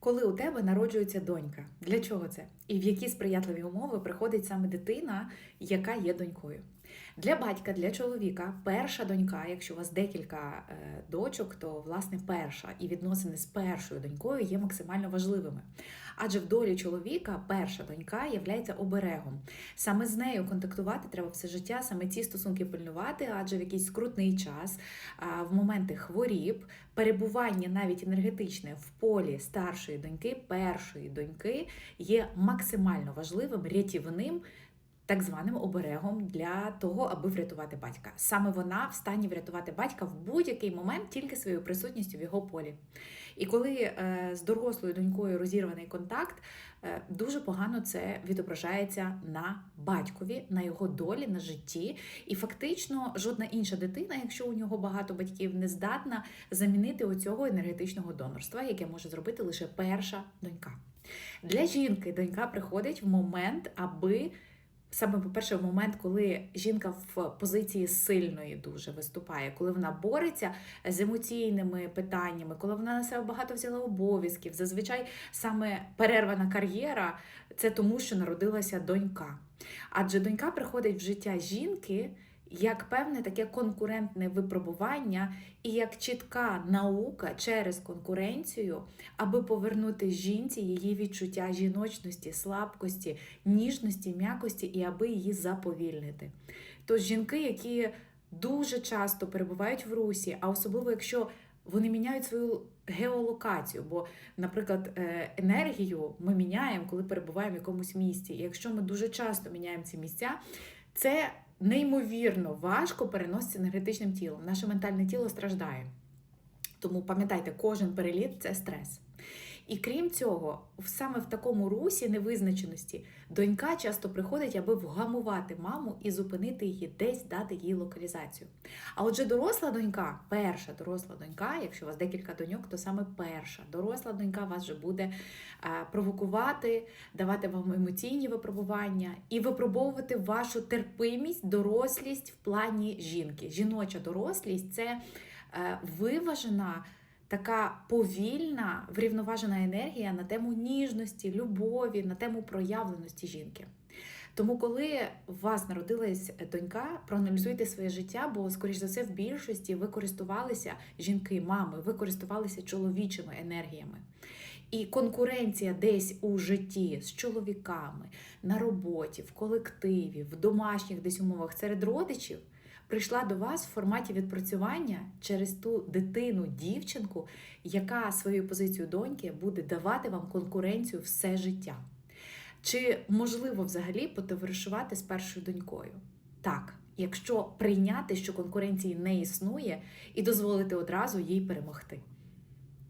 Коли у тебе народжується донька, для чого це? І в які сприятливі умови приходить саме дитина, яка є донькою? Для батька, для чоловіка, перша донька, якщо у вас декілька е, дочок, то власне перша і відносини з першою донькою є максимально важливими. Адже в долі чоловіка перша донька є оберегом. Саме з нею контактувати треба все життя, саме ці стосунки пильнувати, адже в якийсь скрутний час, в моменти хворіб, перебування навіть енергетичне в полі старшої доньки, першої доньки є максимально важливим, рятівним. Так званим оберегом для того, аби врятувати батька. Саме вона в стані врятувати батька в будь-який момент тільки своєю присутністю в його полі. І коли е, з дорослою донькою розірваний контакт, е, дуже погано це відображається на батькові, на його долі, на житті. І фактично жодна інша дитина, якщо у нього багато батьків, не здатна замінити оцього енергетичного донорства, яке може зробити лише перша донька. Для жінки донька приходить в момент, аби. Саме, по-перше, в момент, коли жінка в позиції сильної дуже виступає, коли вона бореться з емоційними питаннями, коли вона на себе багато взяла обов'язків, зазвичай саме перервана кар'єра це тому, що народилася донька. Адже донька приходить в життя жінки як певне таке конкурентне випробування і як чітка наука через конкуренцію, аби повернути жінці її відчуття жіночності, слабкості, ніжності, м'якості і аби її заповільнити. Тож жінки, які дуже часто перебувають в русі, а особливо якщо вони міняють свою геолокацію, бо, наприклад, е, енергію ми міняємо, коли перебуваємо в якомусь місці. І якщо ми дуже часто міняємо ці місця, це неймовірно важко переноситься енергетичним тілом. Наше ментальне тіло страждає. Тому пам'ятайте, кожен переліт це стрес. І крім цього, саме в такому русі невизначеності донька часто приходить, аби вгамувати маму і зупинити її десь, дати їй локалізацію. А отже, доросла донька, перша доросла донька, якщо у вас декілька доньок, то саме перша доросла донька вас вже буде провокувати, давати вам емоційні випробування і випробовувати вашу терпимість, дорослість в плані жінки. Жіноча дорослість це е, виважена така повільна, врівноважена енергія на тему ніжності, любові, на тему проявленості жінки. Тому, коли у вас народилась донька, проаналізуйте своє життя, бо, скоріш за все, в більшості ви користувалися жінки, мами, ви користувалися чоловічими енергіями. І конкуренція десь у житті з чоловіками, на роботі, в колективі, в домашніх десь умовах серед родичів прийшла до вас в форматі відпрацювання через ту дитину, дівчинку, яка своєю позицією доньки буде давати вам конкуренцію все життя. Чи можливо взагалі потоваришувати з першою донькою? Так, якщо прийняти, що конкуренції не існує, і дозволити одразу їй перемогти.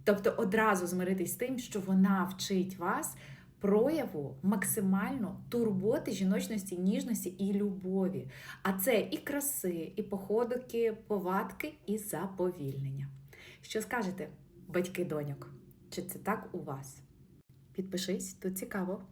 Тобто одразу змиритись з тим, що вона вчить вас прояву максимально турботи, жіночності, ніжності і любові. А це і краси, і походики, повадки, і заповільнення. Що скажете, батьки доньок? Чи це так у вас? Підпишись, тут цікаво.